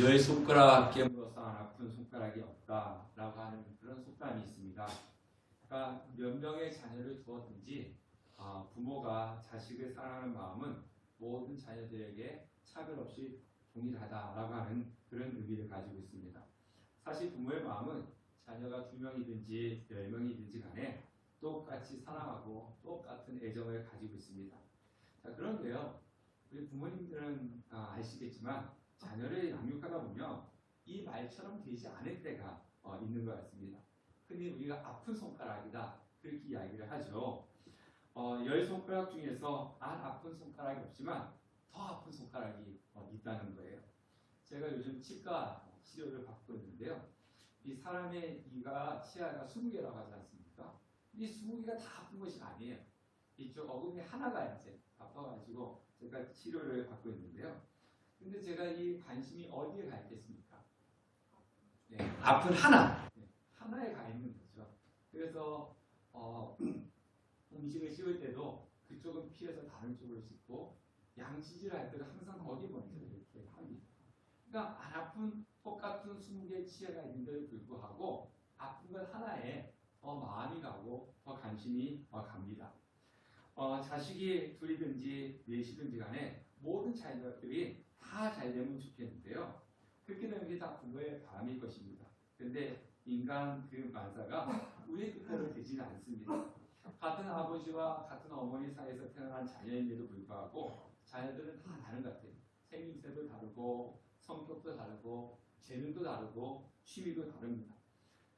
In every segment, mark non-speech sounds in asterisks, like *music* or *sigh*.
열 손가락 깨물어서 안 아픈 손가락이 없다라고 하는 그런 속담이 있습니다. 그러니까 몇 명의 자녀를 두었든지 아, 부모가 자식을 사랑하는 마음은 모든 자녀들에게 차별 없이 동일하다라고 하는 그런 의미를 가지고 있습니다. 사실 부모의 마음은 자녀가 두 명이든지 열 명이든지 간에 똑같이 사랑하고 똑같은 애정을 가지고 있습니다. 자, 그런데요, 우리 부모님들은 아, 아시겠지만 자녀를 양육하다 보면 이 말처럼 되지 않을 때가 어, 있는 것 같습니다. 흔히 우리가 아픈 손가락이다 그렇게 이야기를 하죠. 어, 열 손가락 중에서 안 아픈 손가락이 없지만 더 아픈 손가락이 어, 있다는 거예요. 제가 요즘 치과 치료를 받고 있는데요. 이 사람의 이가 치아가 20개라고 하지 않습니까? 이 20개가 다 아픈 것이 아니에요. 이쪽 어금니 하나가 이제 아파가지고 제가 치료를 받고 있는데요. 근데 제가 이 관심이 어디에 가 있겠습니까? 네, 아픈 하나. 네, 하나에 가 있는 거죠. 그래서 어, *clears throat* 음식을 씹을 때도 그쪽은 피해서 다른 쪽으로 씹고 양치질 할 때도 항상 거기 먼저 이렇게 합니다. 그러니까 안 아픈 똑같은 20개의 치아가 있는데도 불구하고 아픈 것 하나에 더 마음이 가고 더 관심이 어, 갑니다. 어, 자식이 둘이든지 넷이든지 간에 모든 자녀들이 다 잘 되면 좋겠는데요. 그렇게 되는 게다 부모의 바람일 것입니다. 그런데 인간 그 만사가 우리의 뜻대로 되지는 않습니다. 같은 아버지와 같은 어머니 사이에서 태어난 자녀임에도 불구하고 자녀들은 다 다른 것 같아요. 생김새도 다르고 성격도 다르고 재능도 다르고 취미도 다릅니다.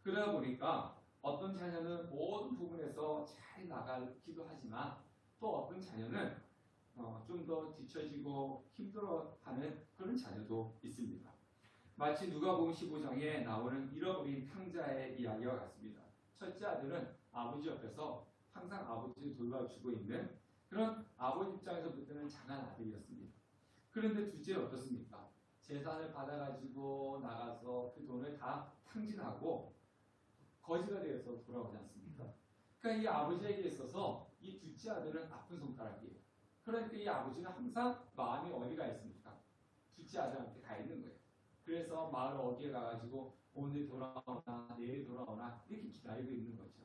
그러다 보니까 어떤 자녀는 모든 부분에서 잘 나가기도 하지만 또 어떤 자녀는 어, 좀 더 뒤처지고 힘들어하는 그런 자녀도 있습니다. 마치 누가복음 15장에 나오는 잃어버린 탕자의 이야기와 같습니다. 첫째 아들은 아버지 옆에서 항상 아버지를 돌봐주고 있는 그런 아버지 입장에서부터는 장한 아들이었습니다. 그런데 둘째 어떻습니까? 재산을 받아가지고 나가서 그 돈을 다 탕진하고 거지가 되어서 돌아오지 않습니까? 그러니까 이 아버지에게 있어서 이 둘째 아들은 아픈 손가락이에요. 그러니까 이 아버지는 항상 마음이 어디가 있습니까? 둘째 아들한테 가 있는 거예요. 그래서 마을 어디에 가가지고 오늘 돌아오나 내일 돌아오나 이렇게 기다리고 있는 거죠.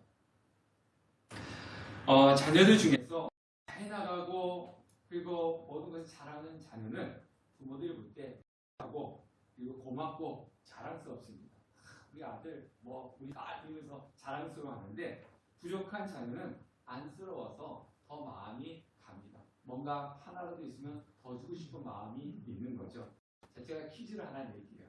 어, 자녀들 중에서 잘 나가고 그리고 모든 것을 잘하는 자녀는 부모들이 볼 때 하고 그리고 고맙고 자랑스럽습니다. 아, 우리 아들 뭐 우리 딸 이러면서 자랑스러워하는데 부족한 자녀는 안쓰러워서 더 마음이 갑니다. 뭔가 하나라도 있으면 더 주고 싶은 마음이 있는 거죠. 자, 제가 퀴즈를 하나 낼게요.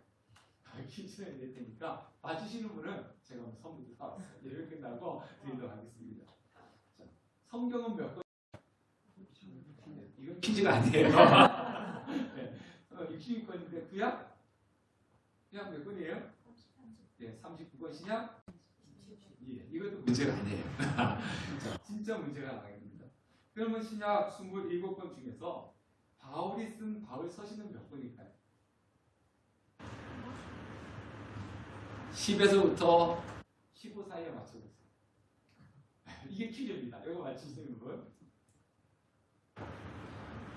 *laughs* 퀴즈를 낼 테니까 맞추시는 분은 제가 오늘 선물도 사왔어요. 예를 끝나고 드리도록 하겠습니다. 자, 성경은 몇 권? 네, 이건 퀴즈가 아니에요. *laughs* 네, 어, 66권인데 구약? 구약 몇 권이에요? 네, 39권 신약? 예, 이것도 문제가 아니에요. *laughs* 자, 진짜 문제가 나갑니다. 그러면 신약 27권 중에서 바울이 쓴 바울 서신은 몇 권일까요? 10에서부터 15 사이에 맞춰보세요. *laughs* 이게 퀴즈입니다. 이거 맞추시는 분.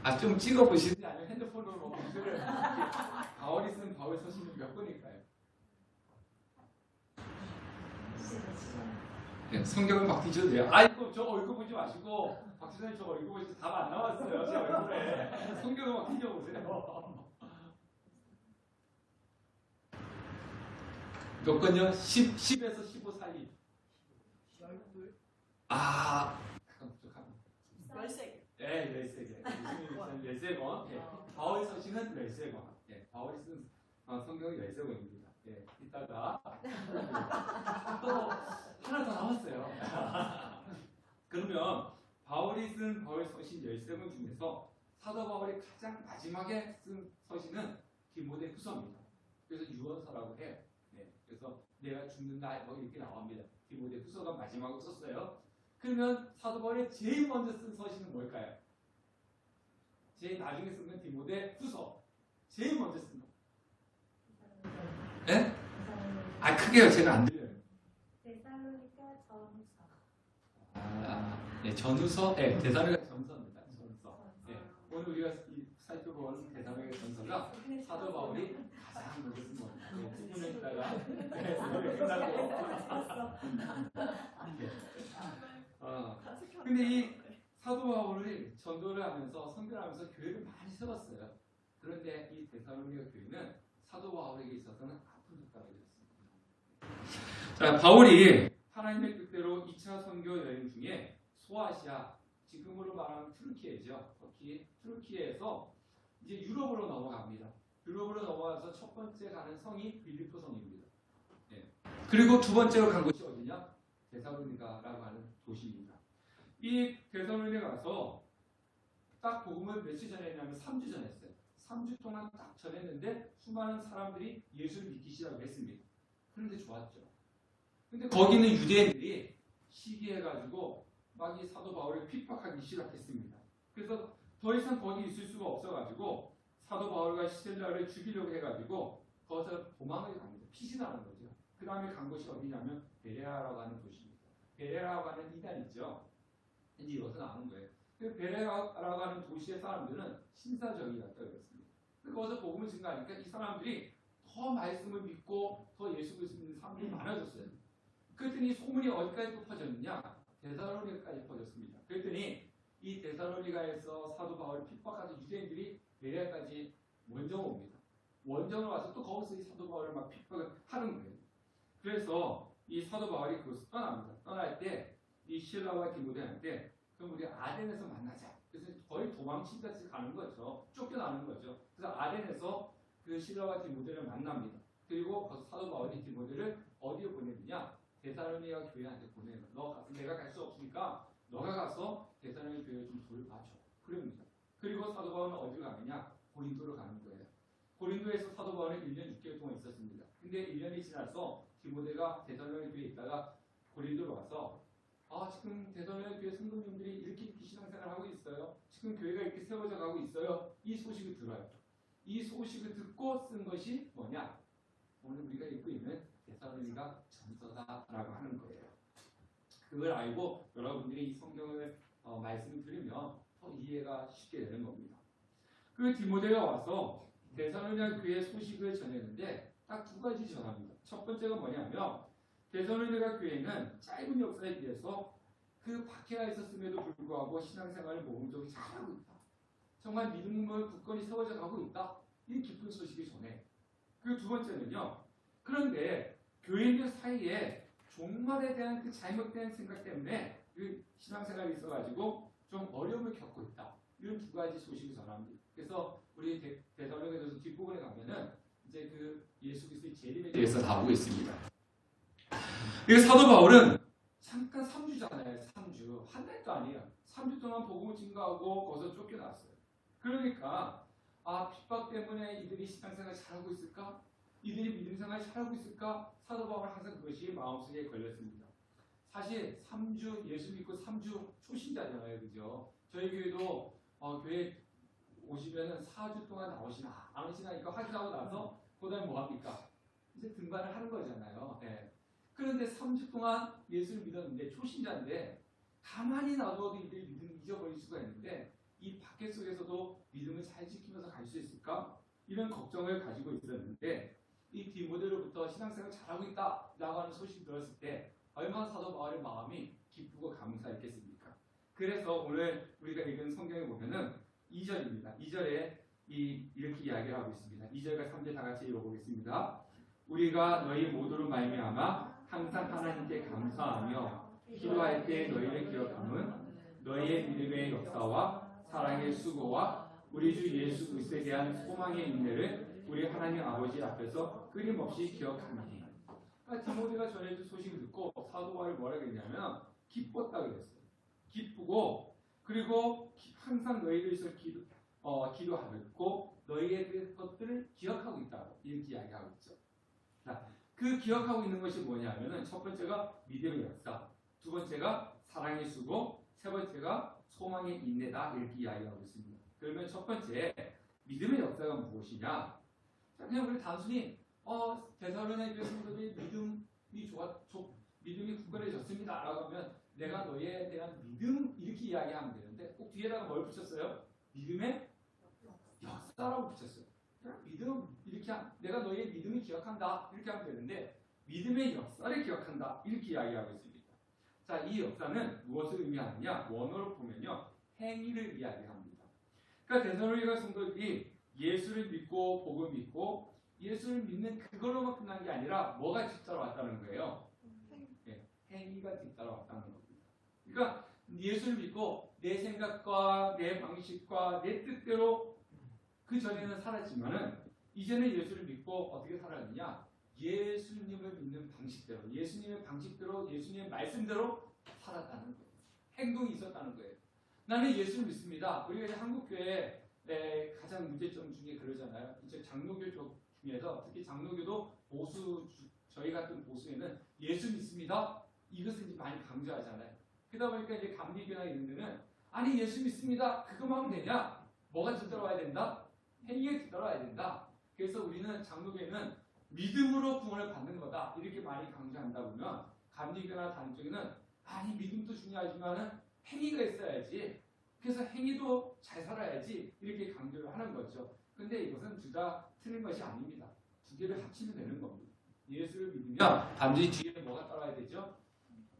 아, 좀 찍어보시지 아니면 핸드폰으로 *laughs* 바울이 쓴 바울 서신은 몇 권일까요? 네, 성경을 막 뒤져도 돼요. 아이고, 저거 읽어보지 마시고, 박지선님 저거 읽어보지 답 안 나왔어요. 제 얼굴에. 성경을 막 뒤져보세요. 몇 건요? 10, 10에서 15 사이. 아, 잠깐 부족합니다. 열세 네, 13개. 예수님이 쓴 13권. 예. 바울이 서신은 13권. 예. 바울이 쓴 어, 성경이 13권입니다. 예. 이따가 또 하나 더 남았어요. 그러면 바울이 쓴 바울 서신 13권 중에서 사도 바울이 가장 마지막에 쓴 서신은 디모데 후서입니다. 그래서 유언서라고 해요. 네. 그래서 내가 죽는다 뭐 이렇게 나옵니다. 디모데 후서가 마지막으로 썼어요. 그러면 사도 바울이 제일 먼저 쓴 서신은 뭘까요? 제일 나중에 쓴 건 디모데 후서. 제일 먼저 쓴 거. 예? 아 크게요. 제가 안 들려요. 데살로니가 전서 아, 네, 전후서, 네, 대사로가 전서입니다. 전서. 네, 오늘 우리가 이 살펴본 대사로의 전서가 사도 바울이 가장 먼저 쓴 겁니다. 네, 있다가 네, 끝나고 어, 근데 이 사도 바울이 전도를 하면서 선교를 하면서 교회를 많이 세웠어요. 그런데 이 데살로니가 교회는 사도 바울에게 있어서는 아픈 숟가락이었습니다. 자, 바울이 하나님의 뜻대로 2차 선교 여행 중에 소아시아, 지금으로 말하면 트루키에죠. 터키, 트루키에서 이제 유럽으로 넘어갑니다. 유럽으로 넘어가서 첫 번째 가는 성이 빌리포 성입니다. 예. 그리고 두 번째로 간 곳이 어디냐? 데살로니가라고 하는 도시입니다. 이 데살로니가 가서 딱 복음을 며칠 전에 했냐면 3주 전에 했어요. 3주 동안 딱 전했는데 수많은 사람들이 예수를 믿기 시작을 했습니다. 그런데 좋았죠. 근데 거기 는 유대인들이 시기해가지고 막 이 사도 바울을 핍박하기 시작했습니다. 그래서 더 이상 거기 있을 수가 없어가지고 사도 바울과 시델라를 죽이려고 해가지고 거기서 도망을 갑니다. 피신하는 거죠. 그 다음에 간 곳이 어디냐면 베레아라고 하는 도시입니다. 베레아라고 하는 이단 있죠. 이제 여기서 나오는 거예요. 그 베레아라고 하는 도시의 사람들은 신사적이었다 그랬습니다. 거기서 복음을 증가하니까 이 사람들이 더 말씀을 믿고 더 예수 그리스도 믿는 사람들이 많아졌어요. 그랬더니 소문이 어디까지 또 퍼졌느냐? 데살로니가까지 퍼졌습니다. 그랬더니 이 데살로니가에서 사도 바울을 핍박하는 유대인들이 베레아까지 원정을 옵니다. 원정을 와서 또 거기서 이 사도 바울을 막 핍박을 하는 거예요. 그래서 이 사도 바울이 그것을 떠납니다. 떠날 때 이 신라와 디모데한테 그럼 우리 아덴에서 만나자. 그래서 거의 도망치듯이 가는 거죠. 쫓겨나는 거죠. 그래서 아덴에서 그 신라와 디모데를 만납니다. 그리고 사도 바울이 디모데를 어디에 보내느냐? 데살로니가 교회한테 보내요. 너 가서 내가 갈 수 없으니까 너가 가서 데살로니가 교회 좀 돌봐줘. 그럽니다. 그리고 사도 바울은 어디로 가느냐? 고린도로 가는 거예요. 고린도에서 사도 바울은 1년 6개월 동안 있었습니다. 근데 1년이 지나서 디모데가 데살로니가 교회에 있다가 고린도로 와서 아 지금 데살로니가 교회 성도님들이 이렇게 이렇게 신앙생활 하고 있어요. 지금 교회가 이렇게 세워져 가고 있어요. 이 소식을 들어요. 이 소식을 듣고 쓴 것이 뭐냐? 오늘 우리가 읽고 있는 데살로니가 전서다라고 하는 거예요. 그걸 알고 여러분들이 이 성경을 어, 말씀을 들으면 더 이해가 쉽게 되는 겁니다. 그 디모데가 와서 데살로니가 교회 소식을 전했는데 딱 두 가지 전합니다. 첫 번째가 뭐냐면 데살로니가 교회는 짧은 역사에 비해서 그 박해가 있었음에도 불구하고 신앙생활을 모범적으로 잘하고 있다. 정말 믿음을 굳건히 세워져 가고 있다. 이 기쁜 소식을 전해. 그리고 두 번째는요. 그런데 교인들 사이에 종말에 대한 그 잘못된 생각 때문에 그 신앙생활이 있어가지고 좀 어려움을 겪고 있다. 이런 두 가지 소식을 전합니다. 그래서 우리 대- 대사령에서 뒷부분에 가면은 이제 그 예수 그리스도의 재림에 대해서 다루고 있습니다. 이 사도 바울은 잠깐 3주잖아요. 3주. 한 달도 아니에요. 3주 동안 복음을 증거하고 거기서 쫓겨났어요. 그러니까 아 핍박 때문에 이들이 신앙생활 잘하고 있을까? 이들이 믿음생활 잘하고 있을까? 사도 바울은 항상 그것이 마음속에 걸렸습니다. 사실 3주 예수 믿고 3주 초신자잖아요. 그죠? 저희 교회도 어, 교회 오시면은 4주 동안 나오시나 안 오시나니까 확인하고 나서 그 다음에 뭐 합니까? 이제 등반을 하는 거잖아요. 예. 그런데 3주 동안 예수를 믿었는데 초신자인데 가만히 놔둬도 이들 믿음 잊어버릴 수가 있는데 이 밖에 속에서도 믿음을 잘 지키면서 갈 수 있을까? 이런 걱정을 가지고 있었는데 이 디모데로부터 신앙생활 잘하고 있다 라고 하는 소식이 들었을 때 얼마나 사도 바울의 마음이 기쁘고 감사했겠습니까? 그래서 오늘 우리가 읽은 성경에 보면은 2절입니다. 2절에 이 이렇게 이야기를 하고 있습니다. 2절과 3절 다 같이 읽어보겠습니다. 우리가 너희 모두로 말미암아 항상 하나님께 감사하며 기도할 때 너희를 기억함은 너희의 믿음의 역사와 사랑의 수고와 우리 주 예수 그리스도에 대한 소망의 인내를 우리 하나님 아버지 앞에서 끊임없이 기억하니. 그러니까 디모데가 전해준 소식을 듣고 사도 바울이 뭐라 그랬냐면 기뻤다 그랬어요. 기쁘고 그리고 기- 항상 너희를 위해서 기도 어, 기도하고 너희의 그 것들을 기억하고 있다고 이렇게 이야기하고 있죠. 자, 그 기억하고 있는 것이 뭐냐면은 첫 번째가 믿음의 역사, 두 번째가 사랑의 수고, 세 번째가 소망의 인내다 이렇게 이야기하고 있습니다. 그러면 첫 번째 믿음의 역사가 무엇이냐? 자, 그냥 우리 단순히 어 대사로의 교수님들이 믿음이 좋아, 좋, 믿음이 굳건해졌습니다 라고 하면 내가 너희에 대한 믿음 이렇게 이야기하면 되는데 꼭 뒤에다가 뭘 붙였어요? 믿음의 역사 없다라고 붙였어요. 믿음 이렇게 하- 내가 너의 믿음을 기억한다 이렇게 하면 되는데 믿음의 역사를 기억한다 이렇게 이야기하고 있습니다. 자, 이 역사는 무엇을 의미하느냐? 원어로 보면요 행위를 이야기합니다. 그러니까 대선로이가 성도들이 예수를 믿고 복을 믿고 예수를 믿는 그걸로만 끝난 게 아니라 뭐가 뒤따라왔다는 거예요. 예, 행위가 뒤따라왔다는 겁니다. 그러니까 예수를 믿고 내 생각과 내 방식과 내 뜻대로 그 전에는 살았지만은 이제는 예수를 믿고 어떻게 살았느냐? 예수님을 믿는 방식대로, 예수님의 방식대로, 예수님의 말씀대로 살았다는 거예요. 행동이 있었다는 거예요. 나는 예수를 믿습니다. 우리가 한국교회 의 가장 문제점 중에 그러잖아요. 이제 장로교 쪽 중에서 특히 장로교도 보수 주- 저희 같은 보수에는 예수 믿습니다. 이것을 이제 많이 강조하잖아요. 그러다 보니까 이제 감리교나 이런 데는 아니 예수 믿습니다. 그거만 하면 되냐? 뭐가 뒤따라와야 된다? 행위가 뒤따라와야 된다. 그래서 우리는 장로교회는 믿음으로 구원을 받는 거다. 이렇게 많이 강조한다 보면 감리교나 다른 쪽에는 아니 믿음도 중요하지만은 행위가 있어야지. 그래서 행위도 잘 살아야지 이렇게 강조를 하는 거죠. 근데 이것은 둘 다 틀린 것이 아닙니다. 두 개를 합치면 되는 겁니다. 예수를 믿으면 반드시 뒤에 뭐가 따라야 되죠?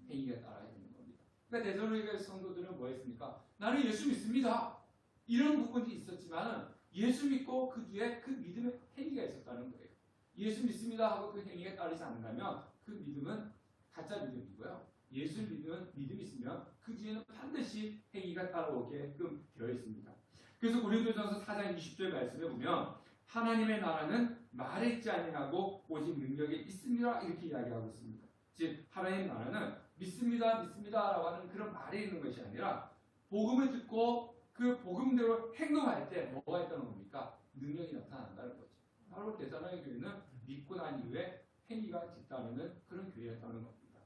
행위가 따라야 되는 겁니다. 그러니까 대선로이가 성도들은 뭐 했습니까? 나는 예수 믿습니다. 이런 부분이 있었지만 예수 믿고 그 뒤에 그 믿음의 행위가 있었다는 거예요. 예수 믿습니다 하고 그 행위가 따르지 않는다면 그 믿음은 가짜 믿음이고요. 예수를 믿으면 믿음이 있으면 그 뒤에는 반드시 행위가 따라오게끔 되어 있습니다. 그래서 고린도전서 4장 20절 말씀에 보면 하나님의 나라는 말에 있지 아니하고 오직 능력에 있습니다 이렇게 이야기하고 있습니다. 즉 하나님의 나라는 믿습니다 믿습니다라고 하는 그런 말에 있는 것이 아니라 복음을 듣고 그 복음대로 행동할 때 뭐가 있다는 겁니까? 능력이 나타난다는 거죠. 바로 대사나의 교회는 믿고 난 이후에 행위가 뒤따르는 그런 교회였다는 겁니다.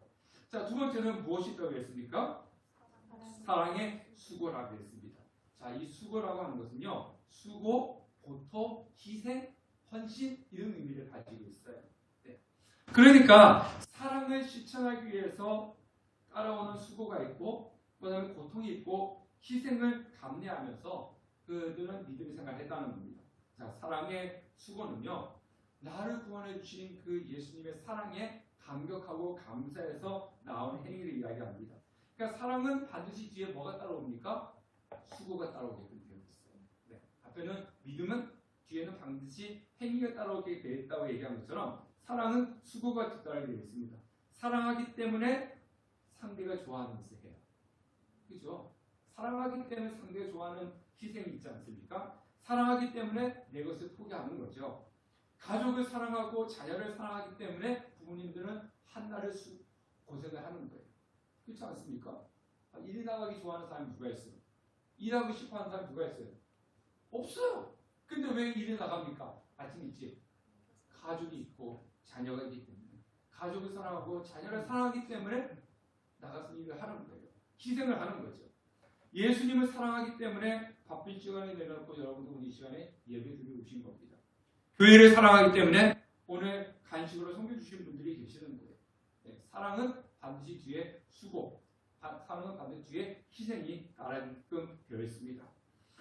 자, 두 번째는 무엇이 있다고 했습니까? 사랑의 수고라고 했습니다. 자, 이 수고라고 하는 것은요, 수고, 보토, 희생, 헌신 이런 의미를 가지고 있어요. 네. 그러니까 사랑을 실천하기 위해서 따라오는 수고가 있고, 그다음에 고통이 있고, 희생을 감내하면서 그들은 믿음의 생활을 했다는 겁니다. 자, 사랑의 수고는요, 나를 구원해 주신 그 예수님의 사랑에 감격하고 감사해서 나온 행위를 이야기합니다. 그러니까 사랑은 반드시 뒤에 뭐가 따라옵니까? 수고가 따라오게끔 되어 있어요. 네. 앞에는 믿음은 뒤에는 반드시 행위가 따라오게 되어 있다고 얘기한 것처럼 사랑은 수고가 뒤따르게 되어 있습니다. 사랑하기 때문에 상대가 좋아하는 것을 해요. 그죠? 사랑하기 때문에 상대가 좋아하는 희생이 있지 않습니까? 사랑하기 때문에 내 것을 포기하는 거죠. 가족을 사랑하고 자녀를 사랑하기 때문에 부모님들은 한나를 수, 고생을 하는 거예요. 그렇지 않습니까? 아, 일 나가기 좋아하는 사람이 누가 있어요? 일하고 싶어 하는 사람이 누가 있어요? 없어요. 근데 왜 일에 나갑니까? 아침 일찍. 가족이 있고 자녀가 있기 때문에. 가족을 사랑하고 자녀를 사랑하기 때문에 나가서 일을 하는 거예요. 희생을 하는 거죠. 예수님을 사랑하기 때문에 바쁜 시간에 내려놓고 여러분도 오늘 이 시간에 예배 드리고 오신 겁니다. 교회를 사랑하기 때문에 오늘 간식으로 섬겨주신 분들이 계시는 거예요. 네, 사랑은 반드시 뒤에 수고, 바- 사랑은 반드시 뒤에 희생이 따르게끔 되어 있습니다.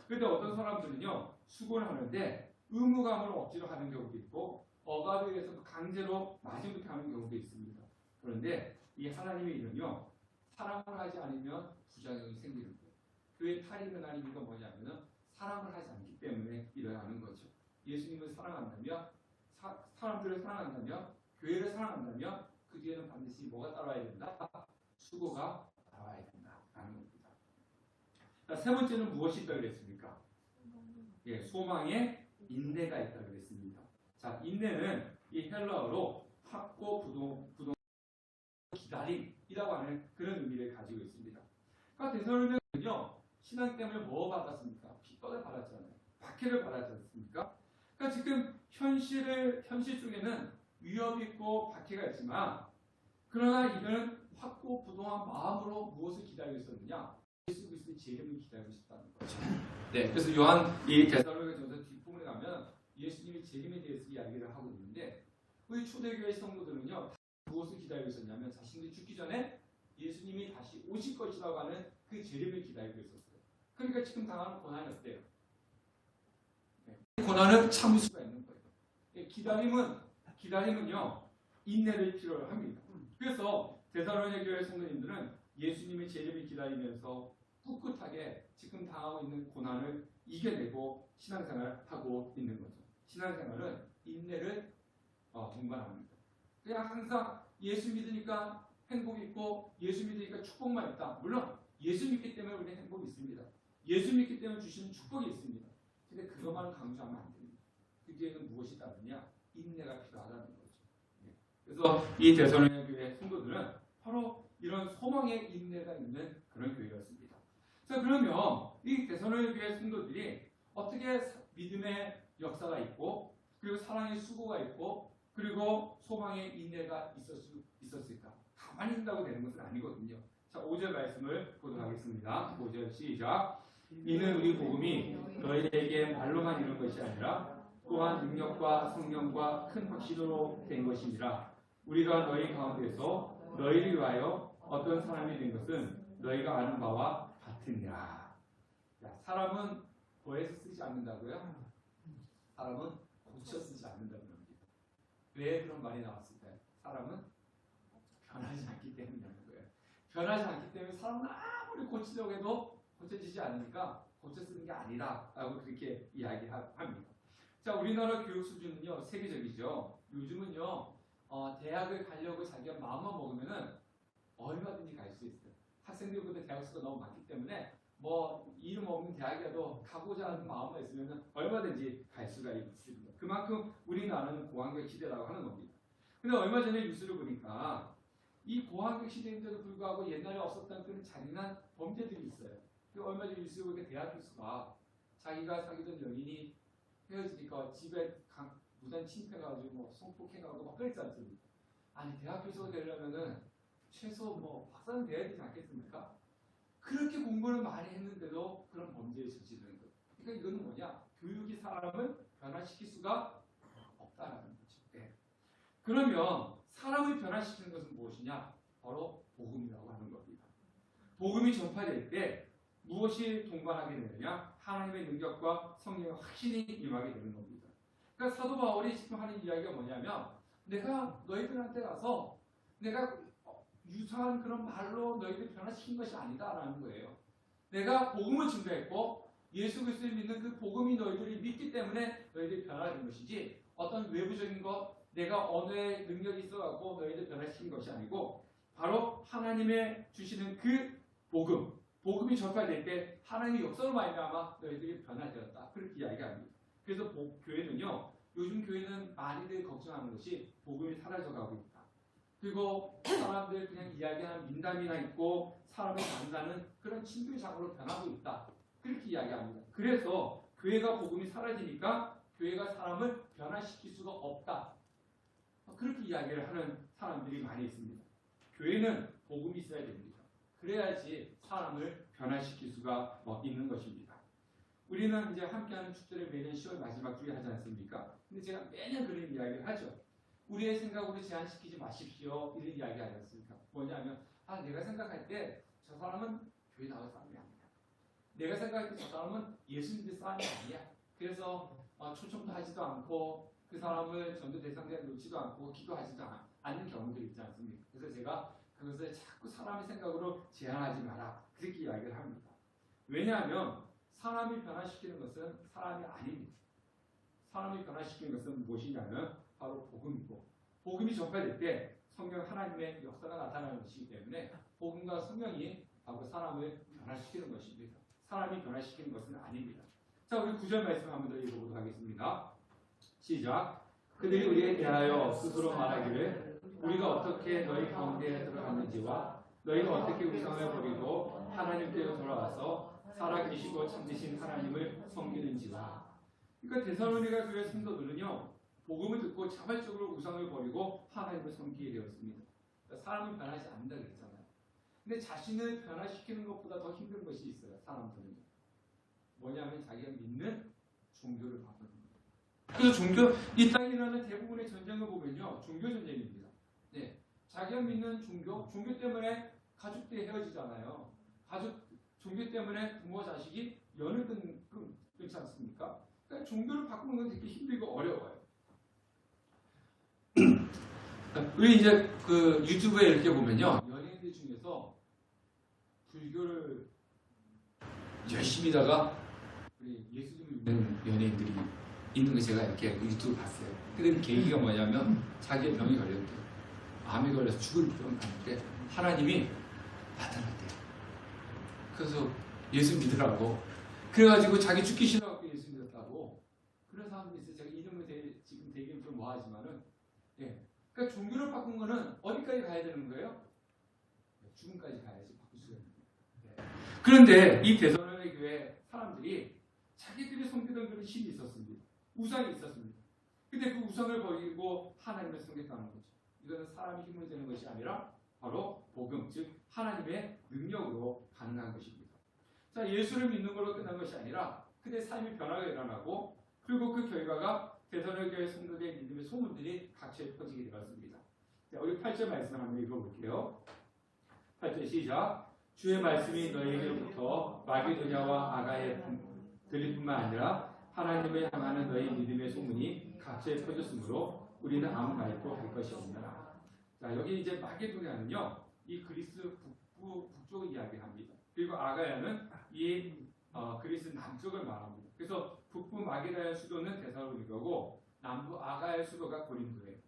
그런데 어떤 사람들은요, 수고를 하는데 의무감으로 억지로 하는 경우도 있고, 억압에 의해서 강제로 마지못해 하는 경우도 있습니다. 그런데 이 하나님의 일은요, 사랑을 하지 않으면 부작용이 생기는 거예요. 교회 탈이 일어나는 이유가 뭐냐면은 사랑을 하지 않기 때문에 일어나는 거죠. 예수님을 사랑한다면, 사, 사람들을 사랑한다면, 교회를 사랑한다면 그 뒤에는 반드시 뭐가 따라와야 된다? 수고가 따라와야 된다라는 겁니다. 자, 세 번째는 무엇이 있다고 그랬습니까? 예, 소망의 인내가 있다고 그랬습니다. 자, 인내는 이 헬라어로 확고 부동, 부동 기다림이라고 하는 그런 의미를 가지고 있습니다. 그러니까 대선은요 신앙 때문에 뭐 받았습니까? 핍박을 받았잖아요. 박해를 받았지 않습니까? 그러니까 지금 현실을 현실 속에는 위협이 있고 박해가 있지만 그러나 이들은 확고 부동한 마음으로 무엇을 기다리고 있었느냐? 예수 그리스도의 재림을 기다리고 있었다는 거죠. 네, 그래서 요한 이 대사로니가전서 뒷부분에 가면 예수님의 재림에 대해서 이야기를 하고 있는데 우리 초대교회 성도들은요 다 무엇을 기다리고 있었냐면 자신들이 죽기 전에 예수님이 다시 오실 것이라고 하는 그 재림을 기다리고 있었어요. 그러니까 지금 당하는 고난이 어때요? 네, 고난은 참을 수가 있는 거예요. 예, 기다림은 기다림은요 인내를 필요로 합니다. 그래서 데살로니가 교회 성도님들은 예수님의 재림을 기다리면서 꿋꿋하게 지금 당하고 있는 고난을 이겨내고 신앙생활을 하고 있는 거죠. 신앙생활은 인내를 어, 동반합니다. 그냥 항상 예수 믿으니까 행복 있고 예수 믿으니까 축복만 있다. 물론 예수 믿기 때문에 우리는 행복이 있습니다. 예수 믿기 때문에 주시는 축복이 있습니다. 근데 그것만 강조하면 안 됩니다. 그 뒤에는 무엇이 따르냐? 인내가 필요하다는 거죠. 예. 그래서 이 대선의 교회 성도들은 바로 이런 소망의 인내가 있는 그런 교회였습니다. 자 그러면 이 대선의 교회 성도들이 어떻게 사- 믿음의 역사가 있고 그리고 사랑의 수고가 있고 그리고 소망의 인내가 있었, 있었을 까? 가만히 있다고 되는 것은 아니거든요. 자 5절 말씀을 보도록 하겠습니다. 5절 시작. 이는 우리 복음이 너희에게 말로만 이룬 것이 아니라 또한 능력과 성령과 큰 확신으로 된 것이니라. 우리가 너희 가운데서 너희를 위하여 어떤 사람이 된 것은 너희가 아는 바와 같으니라. 자, 사람은 더해서 쓰지 않는다고요? 사람은 고쳐 쓰지 않는다고 합니다. 왜 그런 말이 나왔을까요? 사람은 변하지 않기 때문이라는 거예요. 변하지 않기 때문에 사람은 아무리 고치려고 해도 고쳐지지 않으니까 고쳐 쓰는 게 아니다라고 그렇게 이야기합니다. 자, 우리나라 교육 수준은요 세계적이죠. 요즘은요 어, 대학을 가려고 자기가 마음만 먹으면은 얼마든지 갈 수 있어요. 학생들보다 대학 수가 너무 많기 때문에 뭐 이름 없는 대학이라도 가고자 하는 마음만 있으면 얼마든지 갈 수가 있습니다. 그만큼 우리나라는 고학력 시대라고 하는 겁니다. 근데 얼마 전에 뉴스를 보니까 이 고학력 시대인데도 불구하고 옛날에 없었던 그런 잔인한 범죄들이 있어요. 그 얼마 전에 뉴스를 보니까 대학 교수가 자기가 사귀던 연인이 헤어지니까 집에 강, 무단 침입해가지고 뭐 성폭행하고 막 그랬지 않습니까? 아니 대학 교수가 되려면은 최소 뭐 박사는 돼야 되지 않겠습니까? 그렇게 공부를 많이 했는데도 그런 범죄에 저지르는 거예요. 그러니까 이거는 뭐냐? 교육이 사람을 변화시킬 수가 없다라는 거죠. 네. 그러면 사람을 변화시키는 것은 무엇이냐? 바로 복음이라고 하는 겁니다. 복음이 전파될 때 무엇이 동반하게 되느냐? 하나님의 능력과 성령의 확신이 임하게 되는 겁니다. 그러니까 사도 바울이 지금 하는 이야기가 뭐냐면 내가 너희들한테 가서 내가 유사한 그런 말로 너희들 변화시킨 것이 아니다라는 거예요. 내가 복음을 증거했고 예수 그리스도를 믿는 그 복음이 너희들이 믿기 때문에 너희들이 변화된 것이지 어떤 외부적인 것 내가 언어의 능력이 있어갖고 너희들 변화시킨 것이 아니고 바로 하나님의 주시는 그 복음 복음이 전파될 때 하나님의 역사로 말미암아 너희들이 변화되었다 그렇게 이야기합니다. 그래서 복- 교회는요 요즘 교회는 많이들 걱정하는 것이 복음이 사라져가고 있다. 그리고 사람들 그냥 이야기하는 민담이나 있고 사람을 만나는 그런 친교장으로 변하고 있다. 그렇게 이야기합니다. 그래서 교회가 복음이 사라지니까 교회가 사람을 변화시킬 수가 없다. 그렇게 이야기를 하는 사람들이 많이 있습니다. 교회는 복음이 있어야 됩니다. 그래야지 사람을 변화시킬 수가 뭐 있는 것입니다. 우리는 이제 함께하는 축제를 매년 10월 마지막 주에 하지 않습니까? 근데 제가 매년 그런 이야기를 하죠. 우리의 생각으로 제한시키지 마십시오. 이런 이야기 하지 않습니까? 뭐냐면, 아, 내가 생각할 때 저 사람은 교회 나올 사람이 아니야. 내가 생각할 때 저 사람은 예수 믿을 사람이 아니야. 그래서 어, 초청도 하지도 않고 그 사람을 전도 대상자에 놓지도 않고 기도하지도 않- 않는 경우들이 있지 않습니까? 그래서 제가 그것을 자꾸 사람의 생각으로 제한하지 마라. 그렇게 이야기를 합니다. 왜냐하면 사람이 변화시키는 것은 사람이 아닙니다. 사람이 변화시키는 것은 무엇이냐면 바로 복음이고 복음이 전파될 때 성령 하나님의 역사가 나타나는 것이기 때문에 복음과 성령이 바로 사람을 변화시키는 것입니다. 사람이 변화시키는 것은 아닙니다. 자, 우리 구절 말씀 한번 더 읽어보도록 하겠습니다. 시작. 그들이 우리에 대하여 스스로 말하기를 우리가 어떻게 너희 가운데 들어갔는지와 너희가 어떻게 우상을 버리고 하나님께로 돌아와서 살아계시고 참되신 하나님을 섬기는지와 그러니까 데살로니가 교회 성도들은요 복음을 듣고 자발적으로 우상을 버리고 하나님을 섬기게 되었습니다. 그러니까 사람은 변하지 않는다 그랬잖아요. 근데 자신을 변화시키는 것보다 더 힘든 것이 있어요. 사람들은 뭐냐면 자기가 믿는 종교를 바꾸는 거예요. 그래서 종교 이 땅에 일어나는 대부분의 전쟁을 보면요 종교 전쟁입니다. 네, 자기가 믿는 종교 종교 때문에 가족들이 헤어지잖아요. 가족 종교 때문에 부모 자식이 연을 끊, 끊, 끊지 않습니까? 그러니까 종교를 바꾸는 건 되게 힘들고 어려워요. *clears throat* 우리 이제 그 유튜브에 이렇게 보면요. 연예인들 중에서 불교를 열심히 다가 우리 예수님을 믿는 연예인들이 있는 거 제가 이렇게 그 유튜브 봤어요. 근데 계기가 뭐냐면 자기 병이 걸렸대요. 암이 걸려서 죽을 병 갔는데 하나님이 나타났대요. 그래서 예수 믿으라고. 그래가지고 자기 죽기 싫어갖고 예수 믿었다고. 그런 사람들이 있어요. 제가 이름을 되게, 지금 되게 좀 뭐하지만은. 예. 그러니까 종교를 바꾼 거는 어디까지 가야 되는 거예요? 죽음까지 가야지 바꿀 수가 있는 거예요. 예. 그런데 이 대선의 교회 사람들이 자기들이 섬기던 그런 신이 있었습니다. 우상이 있었습니다. 근데 그 우상을 버리고 하나님을 섬겼다는 거죠. 이거는 사람의 힘을 되는 것이 아니라 바로 복음, 즉 하나님의 능력으로 가능한 것입니다. 자, 예수를 믿는 걸로 끝난 것이 아니라 그의 삶이 변화가 일어나고 그리고 그 결과가 대선의 교회 성도들의 믿음의 소문들이 각처에 퍼지게 되었습니다. 자, 우리 8절 말씀 한번 읽어볼게요. 8절 시작. 주의 말씀이 너희에게로부터 마게도냐와 아가에 들릴 뿐만 아니라 하나님을 향하는 너희 믿음의 소문이 각처에 퍼졌으므로 우리는 아무 말도 할 것이 없느라. 자, 여기 이제 마게도냐는요, 이 그리스 북부, 북쪽을 이야기합니다. 그리고 아가야는 이 어, 그리스 남쪽을 말합니다. 그래서 북부 마게다의 수도는 데살로니가고 남부 아가의 수도가 고린도예요.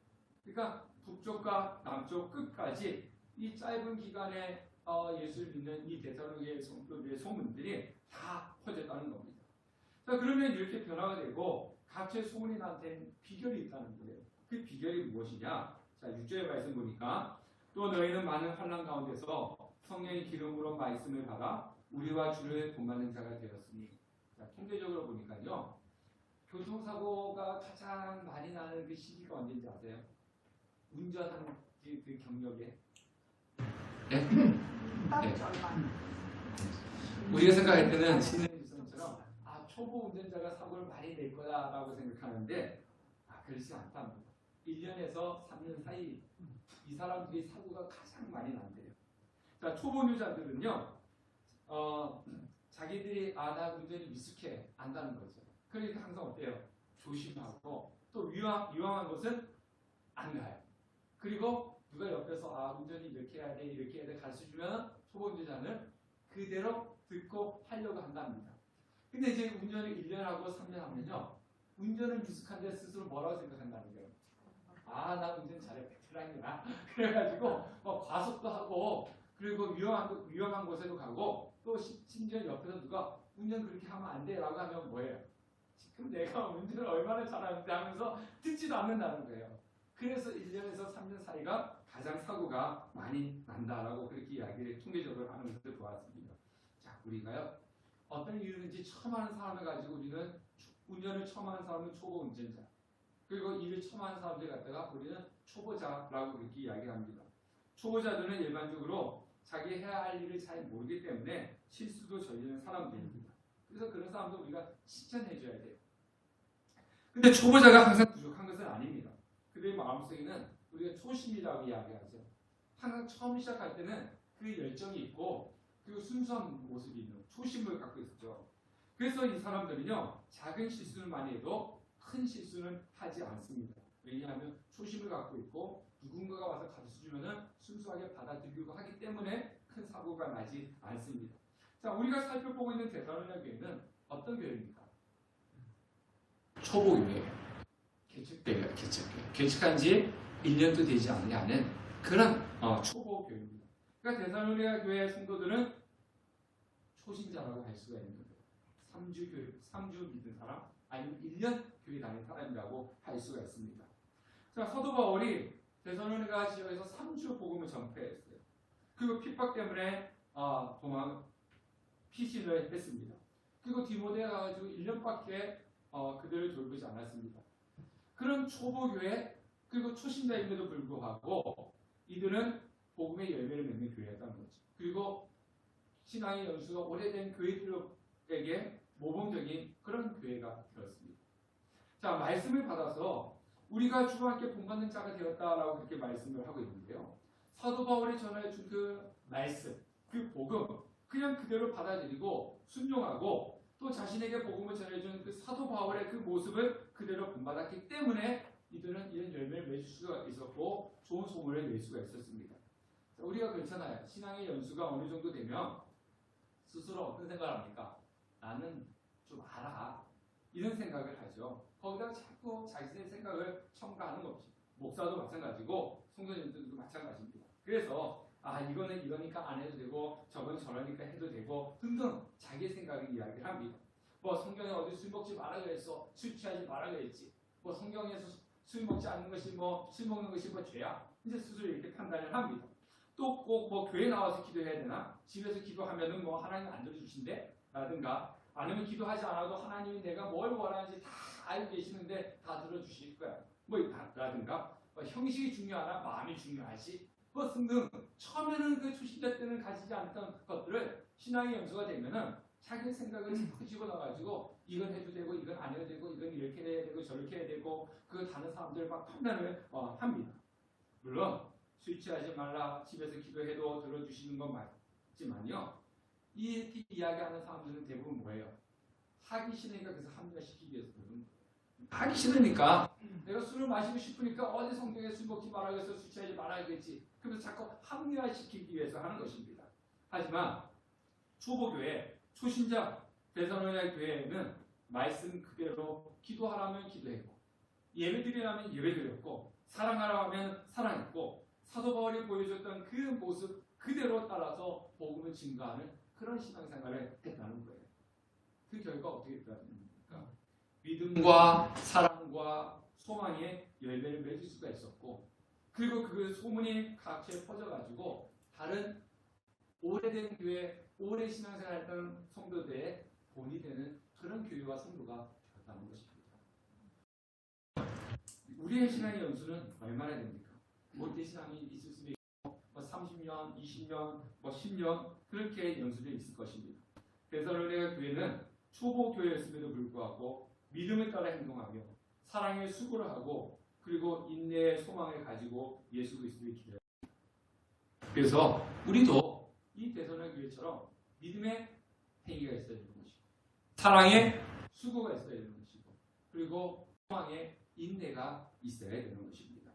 그러니까 북쪽과 남쪽 끝까지 이 짧은 기간에 어, 예수를 믿는 이 데살로니가의 성도들의 소문들이 다 퍼졌다는 겁니다. 자, 그러면 이렇게 변화가 되고 각처에 소문이 나는 비결이 있다는 거예요. 그 비결이 무엇이냐? 자, 6절의 말씀 보니까 또 너희는 많은 환란 가운데서 성령의 기름으로 말씀을 받아 우리와 주를 본받는 자가 되었으니 자, 통계적으로 보니까요. 교통사고가 가장 많이 나는 그 시기가 언제인지 아세요? 운전하는 그, 그 경력에 따르지 얼마. 우리가 생각할 때는 신의 지성처럼 아 초보 운전자가 사고를 많이 낼 거다라고 생각하는데 아 그렇지 않답니다. 1년에서 3년 사이 이 사람들이 사고가 가장 많이 난대요. 자 초보 유자들은요 어 자기들이 아나 운전이 미숙해 안다는 거죠. 그러니까 항상 어때요? 조심하고 또 위험 위험한 곳은 안 가요. 그리고 누가 옆에서 아 운전이 이렇게 해야 돼 이렇게 해야 돼 가르쳐 주면 초보 운전자는 그대로 듣고 하려고 한답니다. 근데 이제 운전을 1년 하고 3년 하면요. 운전은 미숙한데 스스로 뭐라고 생각한다는 거예요. 아, 나 운전 잘해. 베테랑이야. *laughs* 그래가지고 뭐 과속도 하고 그리고 위험한, 곳- 위험한 곳에도 가고 또 시- 심지어 옆에서 누가 운전 그렇게 하면 안 돼. 라고 하면 뭐예요? 지금 내가 *laughs* 운전을 얼마나 잘하는데 하면서 듣지도 않는다는 거예요. 그래서 1년에서 3년 사이가 가장 사고가 많이 난다라고 그렇게 이야기를 통계적으로 하는 것을 보았습니다. 자, 우리가요. 어떤 이유든지 처음 하는 사람을 가지고 우리는 초- 운전을 처음 하는 사람은 초보 운전자. 그리고 일을 처음 하는 사람들 갖다가 우리는 초보자라고 그렇게 이야기합니다. 초보자들은 일반적으로 자기 해야 할 일을 잘 모르기 때문에 실수도 저지르는 사람들입니다. 그래서 그런 사람도 우리가 칭찬해 줘야 돼요. 근데 초보자가 항상 부족한 것은 아닙니다. 그들의 마음속에는 우리가 초심이라고 이야기하죠. 항상 처음 시작할 때는 그 열정이 있고 그리고 순수한 모습이 있는 초심을 갖고 있죠. 그래서 이 사람들은요 작은 실수를 많이 해도 큰 실수는 하지 않습니다. 왜냐하면 초심을 갖고 있고 누군가가 와서 가르쳐 주면은 순수하게 받아들이고 하기 때문에 큰 사고가 나지 않습니다. 자 우리가 살펴보고 있는 대사로냐 교회는 어떤 교회입니까? 초보 교회예요. 개척교회가 개척교회. 개척한 지 1년도 되지 않는 그런 어, 초보 교회입니다. 그러니까 대사로니아 교회 성도들은 초신자라고 할 수가 있는 거예요. 3주 교회, 3주 믿은 사람, 아니면 1년 교회 다닌 사람이라고 할 수가 있습니다. 자, 사도 바울이 대사로니아 지역에서 3주 복음을 전폐했어요. 그리고 핍박 때문에 어, 도망, 피신을 했습니다. 그리고 디모데에 가가지고 1년밖에 어, 그들을 돌보지 않았습니다. 그런 초보교회 그리고 초신자임에도 불구하고 이들은 복음의 열매를 맺는 교회였다는 거죠. 그리고 신앙의 연수가 오래된 교회들에게 모범적인 그런 교회가 되었습니다. 자 말씀을 받아서 우리가 주와 함께 본받는 자가 되었다라고 그렇게 말씀을 하고 있는데요. 사도 바울이 전해 준그 말씀, 그 복음 그냥 그대로 받아들이고 순종하고 또 자신에게 복음을 전해준 그 사도 바울의 그 모습을 그대로 본받았기 때문에 이들은 이런 열매를 맺을 수가 있었고 좋은 소문을 낼 수가 있었습니다. 자, 우리가 그렇잖아요. 신앙의 연수가 어느 정도 되면 스스로 어떤 생각을 합니까? 나는 좀 알아. 이런 생각을 하죠. 거기다 자꾸 자신의 생각을 첨가하는 것이 목사도 마찬가지고 성도님들도 마찬가지입니다. 그래서 아 이거는 이러니까 안 해도 되고 저건 저러니까 해도 되고 등등 자기 생각을 이야기를 합니다. 뭐 성경에 어디 술 먹지 말라 그랬어, 술 취하지 말라 그랬지. 뭐 성경에서 술 먹지 않는 것이 뭐 술 먹는 것이 뭐 죄야. 이제 스스로 이렇게 판단을 합니다. 또 꼭 뭐 교회 나와서 기도해야 되나? 집에서 기도하면은 뭐 하나님 안 들어주신대? 라든가 아니면 기도하지 않아도 하나님이 내가 뭘 원하는지 다 알고 계시는데 다 들어주실 거야. 뭐 라든가 뭐 형식이 중요하나 마음이 중요하지. 뭐 등등 처음에는 그 초신자 때는 가지지 않던 것들을 신앙의 연수가 되면은 자기 생각을 자꾸 집어넣어가지고 이건 해도 되고 이건 안 해도 되고 이건 이렇게 해야 되고 저렇게 해야 되고 그 다른 사람들 막 판단을 어, 합니다. 물론 술 취하지 말라 집에서 기도해도 들어주시는 건 맞지만요. 이렇게 이야기하는 사람들은 대부분 뭐예요? 하기 싫으니까 그래서 합리화 시키기 위해서 그러는 거예요. 하기 싫으니까 내가 술을 마시고 싶으니까 어디 성경에 술 먹지 그래서 술 취하지 말아야겠지. 그래서 자꾸 합리화 시키기 위해서 하는 것입니다. 하지만 초보교회, 초신자, 대선원의 교회에는 말씀 그대로 기도하라면 기도했고 예배드리라면 예배드렸고 사랑하라 하면 사랑했고 사도 바울이 보여줬던 그 모습 그대로 따라서 복음을 증거하는 그런 신앙생활을 했다는 거예요. 그 결과 어떻게 됐습니까? 믿음과 사랑과 소망의 열매를 맺을 수가 있었고 그리고 그 소문이 각지에 퍼져가지고 다른 오래된 교회, 오래 신앙생활 했던 성도들의 본이 되는 그런 교회와 성도가 되었다는 것입니다. 우리의 신앙의 연수는 얼마나 됩니까? 못된 신앙이 있을 있고 뭐 30년, 20년, 뭐 10년 그렇게 연수돼 있을 것입니다. 데살로니가 교회는 초보 교회였음에도 불구하고 믿음에 따라 행동하며 사랑의 수고를 하고 그리고 인내의 소망을 가지고 예수 그리스도를 기다려. 그래서 우리도 이 대선의 교회처럼 믿음의 행위가 있어야 되는 것이고 사랑의 수고가 있어야 되는 것이고 그리고 소망의 인내가 있어야 되는 것입니다.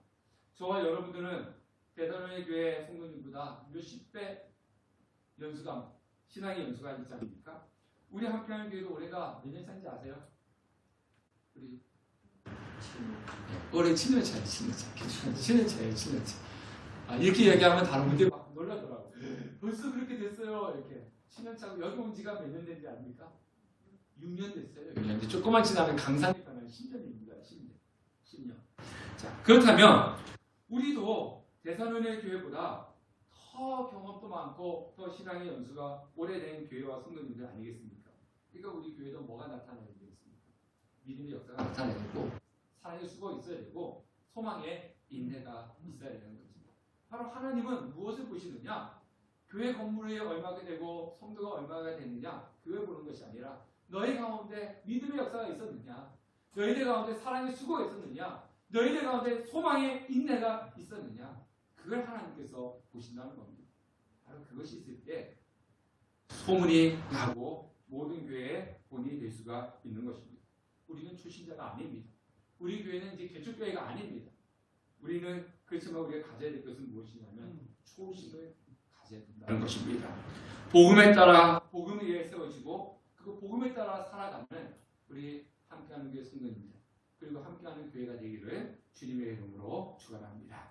저와 여러분들은 대선의 교회 성도님보다 몇십 배 연수가 신앙의 연수가 있지 않습니까? 우리 함께하는 교회도 올해가 몇 년 차인지 아세요? 우리 올해 7년 차예요, 7년 차. 괜찮아요. 7년 차예요, 7년 차. 아, 이렇게 얘기하면 다른 분들이 막 놀라더라고요. 벌써 그렇게 됐어요, 이렇게. 7년 차고 여기 온 지가 몇 년 된지 압니까? 6년 됐어요. 6년. 이제 조금만 지나면 강산이 가면 10년입니다, 10년. 10년. 자, 그렇다면 우리도 대산원의 교회보다 더 경험도 많고 더 신앙의 연수가 오래된 교회와 성도님들 아니겠습니까? 그러니까 우리 교회도 뭐가 나타나야 되겠습니까? 믿음의 역사가 나타나야 되고 사랑의 수고가 있어야 되고 소망의 인내가 있어야 되는 거죠. 바로 하나님은 무엇을 보시느냐? 교회 건물이 얼마가 되고 성도가 얼마가 되느냐? 그걸 보는 것이 아니라 너희 가운데 믿음의 역사가 있었느냐? 너희들 가운데 사랑의 수고가 있었느냐? 너희들 가운데 소망의 인내가 있었느냐? 그걸 하나님께서 보신다는 겁니다. 바로 그것이 있을 때 소문이 나고 모든 교회의 본인이 될 수가 있는 것입니다. 우리는 출신자가 아닙니다. 우리 교회는 이제 개척교회가 아닙니다. 우리는 그렇지만 우리가 가져야 될 것은 무엇이냐면 초심을 가져야 된다는 것입니다. 복음에 따라 복음에 의해 세워지고 그 복음에 따라 살아가는 우리 함께하는 교회 성도입니다. 그리고 함께하는 교회가 되기를 주님의 이름으로 축원합니다.